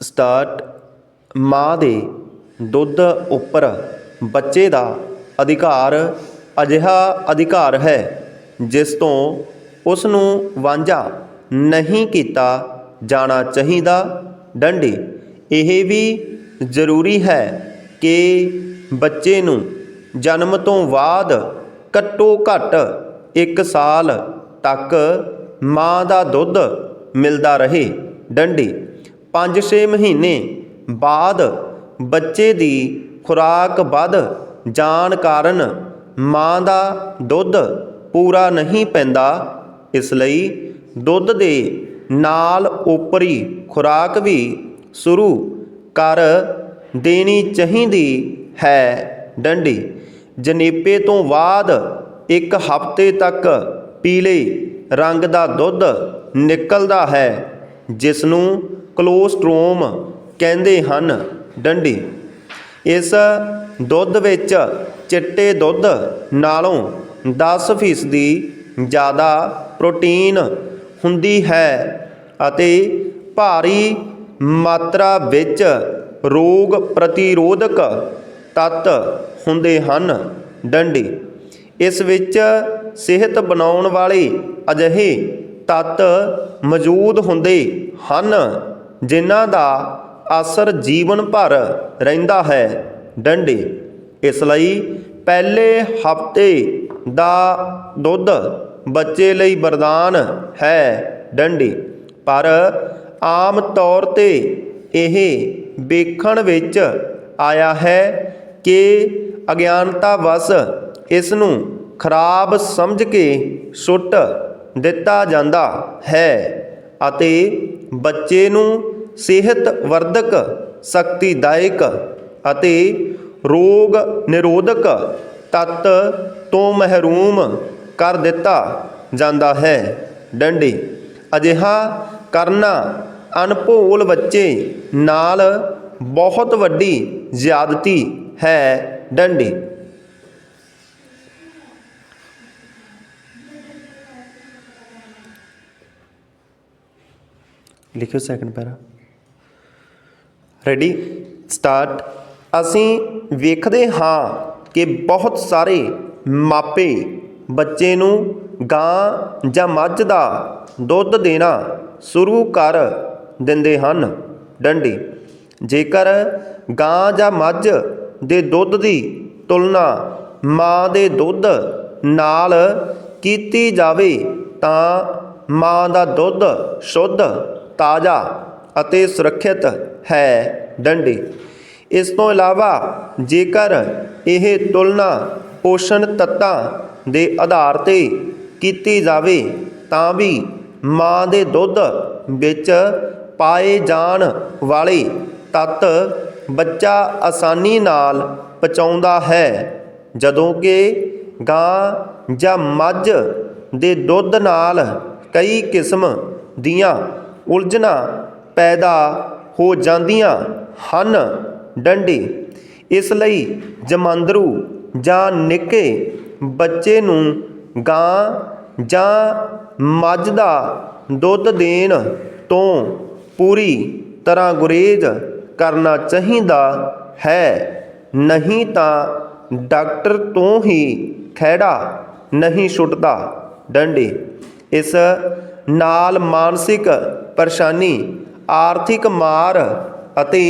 Start ਮਾਂ ਦੇ ਦੁੱਧ ਉੱਪਰ ਬੱਚੇ ਦਾ ਅਧਿਕਾਰ ਅਜਿਹਾ ਅਧਿਕਾਰ ਹੈ ਜਿਸ ਤੋਂ ਉਸ ਨੂੰ ਵਾਂਝਾ ਨਹੀਂ ਕੀਤਾ ਜਾਣਾ ਚਾਹੀਦਾ। ਡੰਡੀ, ਇਹ ਵੀ ਜ਼ਰੂਰੀ ਹੈ ਕਿ ਬੱਚੇ ਨੂੰ ਜਨਮ ਤੋਂ ਬਾਅਦ ਘੱਟੋ ਘੱਟ 1 ਸਾਲ ਤੱਕ ਮਾਂ ਦਾ ਦੁੱਧ ਮਿਲਦਾ ਰਹੇ। ਡੰਡੀ 5-6 ਮਹੀਨੇ ਬਾਅਦ ਬੱਚੇ ਦੀ ਖੁਰਾਕ ਵੱਧ ਜਾਣ ਕਾਰਨ ਮਾਂ ਦਾ ਦੁੱਧ ਪੂਰਾ ਨਹੀਂ ਪੈਂਦਾ, ਇਸ ਲਈ ਦੁੱਧ ਦੇ ਨਾਲ ਉਪਰੀ ਖੁਰਾਕ ਵੀ ਸ਼ੁਰੂ ਕਰ ਦੇਣੀ ਚਾਹੀਦੀ ਹੈ। ਡੰਡੀ, ਜਨੇਪੇ ਤੋਂ ਬਾਅਦ ਇੱਕ ਹਫ਼ਤੇ ਤੱਕ ਪੀਲੇ ਰੰਗ ਦਾ ਦੁੱਧ ਨਿਕਲਦਾ ਹੈ ਜਿਸ ਨੂੰ ਕਲੋਸਟ੍ਰੋਮ ਕਹਿੰਦੇ ਹਨ। ਡੰਡੀ। ਇਸ ਦੁੱਧ ਵਿੱਚ ਚਿੱਟੇ ਦੁੱਧ ਨਾਲੋਂ 10% ਦੀ ਜ਼ਿਆਦਾ ਪ੍ਰੋਟੀਨ ਹੁੰਦੀ ਹੈ ਅਤੇ ਭਾਰੀ ਮਾਤਰਾ ਵਿੱਚ ਰੋਗ ਪ੍ਰਤੀਰੋਧਕ ਤੱਤ ਹੁੰਦੇ ਹਨ। ਡੰਡੀ। ਇਸ ਵਿੱਚ ਸਿਹਤ ਬਣਾਉਣ ਵਾਲੇ ਅਜਿਹੇ ਤੱਤ ਮੌਜੂਦ ਹੁੰਦੇ ਹਨ। ਜਿਨ੍ਹਾਂ ਦਾ ਅਸਰ ਜੀਵਨ ਭਰ ਰਹਿੰਦਾ ਹੈ। ਡੰਡੇ। ਇਸ ਲਈ ਪਹਿਲੇ ਹਫ਼ਤੇ ਦਾ ਦੁੱਧ ਬੱਚੇ ਲਈ ਵਰਦਾਨ ਹੈ ਡੰਡੇ। ਪਰ ਆਮ ਤੌਰ ਤੇ ਇਹ ਵੇਖਣ ਵਿੱਚ ਆਇਆ ਹੈ ਕਿ ਅਗਿਆਨਤਾ ਵਸ ਇਸ ਨੂੰ ਖਰਾਬ ਸਮਝ ਕੇ ਸੁੱਟ ਦਿੱਤਾ ਜਾਂਦਾ ਹੈ ਅਤੇ ਬੱਚੇ ਨੂੰ ਸਿਹਤ ਵਰਧਕ ਸ਼ਕਤੀਦਾਇਕ ਅਤੇ ਰੋਗ ਨਿਰੋਧਕ ਤੱਤ ਤੋਂ ਮਹਿਰੂਮ ਕਰ ਦਿੱਤਾ ਜਾਂਦਾ ਹੈ। ਡੰਡੇ। ਅਜਿਹਾ ਕਰਨਾ ਅਨਭੋਲ ਬੱਚੇ ਨਾਲ ਬਹੁਤ ਵੱਡੀ ਜ਼ਿਆਦਤੀ ਹੈ। ਡੰਡੇ। ਲਿਖਿਓ ਸੈਕੰਡ ਪੈਰਾ। ਰੈਡੀ ਸਟਾਰਟ ਅਸੀਂ ਵੇਖਦੇ ਹਾਂ ਕਿ ਬਹੁਤ ਸਾਰੇ ਮਾਪੇ ਬੱਚੇ ਨੂੰ ਗਾਂ ਜਾਂ ਮੱਝ ਦਾ ਦੁੱਧ ਦੇਣਾ ਸ਼ੁਰੂ ਕਰ ਦਿੰਦੇ ਹਨ। ਡੰਡੀ, ਜੇਕਰ ਗਾਂ ਜਾਂ ਮੱਝ ਦੇ ਦੁੱਧ ਦੀ ਤੁਲਨਾ ਮਾਂ ਦੇ ਦੁੱਧ ਨਾਲ ਕੀਤੀ ਜਾਵੇ ਤਾਂ ਮਾਂ ਦਾ ਦੁੱਧ ਸ਼ੁੱਧ ਤਾਜ਼ਾ ਅਤੇ ਸੁਰੱਖਿਅਤ ਹੈ ਡੰਡੀ। ਇਸ ਤੋਂ ਇਲਾਵਾ ਜੇਕਰ ਇਹ ਤੁਲਨਾ ਪੋਸ਼ਣ ਤੱਤਾਂ ਦੇ ਆਧਾਰ ਤੇ ਕੀਤੀ ਜਾਵੇ, ਤਾਂ ਵੀ ਮਾਂ ਦੇ ਦੁੱਧ ਵਿੱਚ ਪਾਏ ਜਾਣ ਵਾਲੇ ਤੱਤ ਬੱਚਾ ਆਸਾਨੀ ਨਾਲ ਪਚਾਉਂਦਾ ਹੈ, ਜਦੋਂ ਕਿ ਗਾਂ ਜਾਂ ਮੱਝ ਦੇ ਦੁੱਧ ਨਾਲ ਕਈ ਕਿਸਮ ਦੀਆਂ ਉਲਝਣਾ ਪੈਦਾ ਹੋ ਜਾਂਦੀਆਂ ਹਨ। ਡੰਡੀ, ਇਸ ਲਈ ਜਮਾਂਦਰੂ ਜਾਂ ਨਿੱਕੇ ਬੱਚੇ ਨੂੰ ਗਾਂ ਜਾਂ ਮੱਝ ਦਾ ਦੁੱਧ ਦੇਣ ਤੋਂ ਪੂਰੀ ਤਰ੍ਹਾਂ ਗੁਰੇਜ਼ ਕਰਨਾ ਚਾਹੀਦਾ ਹੈ। ਨਹੀਂ ਤਾਂ ਡਾਕਟਰ ਤੋਂ ਹੀ ਖਹਿੜਾ ਨਹੀਂ ਛੁੱਟਦਾ। ਡੰਡੇ, ਇਸ ਨਾਲ ਮਾਨਸਿਕ ਪਰੇਸ਼ਾਨੀ, ਆਰਥਿਕ ਮਾਰ ਅਤੇ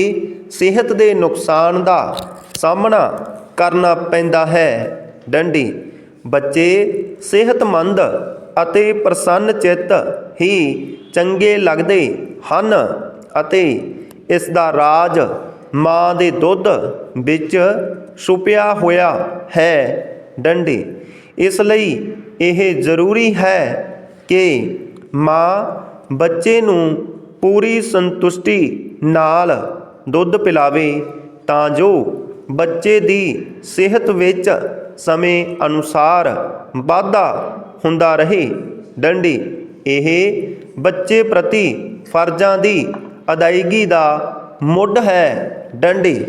ਸਿਹਤ ਦੇ ਨੁਕਸਾਨ ਦਾ ਸਾਹਮਣਾ ਕਰਨਾ ਪੈਂਦਾ ਹੈ। ਡੰਡੀ, ਬੱਚੇ ਸਿਹਤਮੰਦ ਅਤੇ ਪ੍ਰਸੰਨ ਚਿੱਤ ਹੀ ਚੰਗੇ ਲੱਗਦੇ ਹਨ ਅਤੇ ਇਸ ਦਾ ਰਾਜ ਮਾਂ ਦੇ ਦੁੱਧ ਵਿੱਚ ਛੁਪਿਆ ਹੋਇਆ ਹੈ। ਡੰਡੀ, ਇਸ ਲਈ ਇਹ ਜ਼ਰੂਰੀ ਹੈ ਕਿ ਮਾਂ ਬੱਚੇ ਨੂੰ ਪੂਰੀ ਸੰਤੁਸ਼ਟੀ ਨਾਲ ਦੁੱਧ ਪਿਲਾਵੇ ਤਾਂ ਜੋ ਬੱਚੇ ਦੀ ਸਿਹਤ ਵਿੱਚ ਸਮੇਂ ਅਨੁਸਾਰ ਵਾਧਾ ਹੁੰਦਾ ਰਹੇ। ਡੰਡੀ, ਇਹ ਬੱਚੇ ਪ੍ਰਤੀ ਫਰਜ਼ਾਂ ਦੀ ਅਦਾਇਗੀ ਦਾ ਮੁੱਢ ਹੈ। ਡੰਡੀ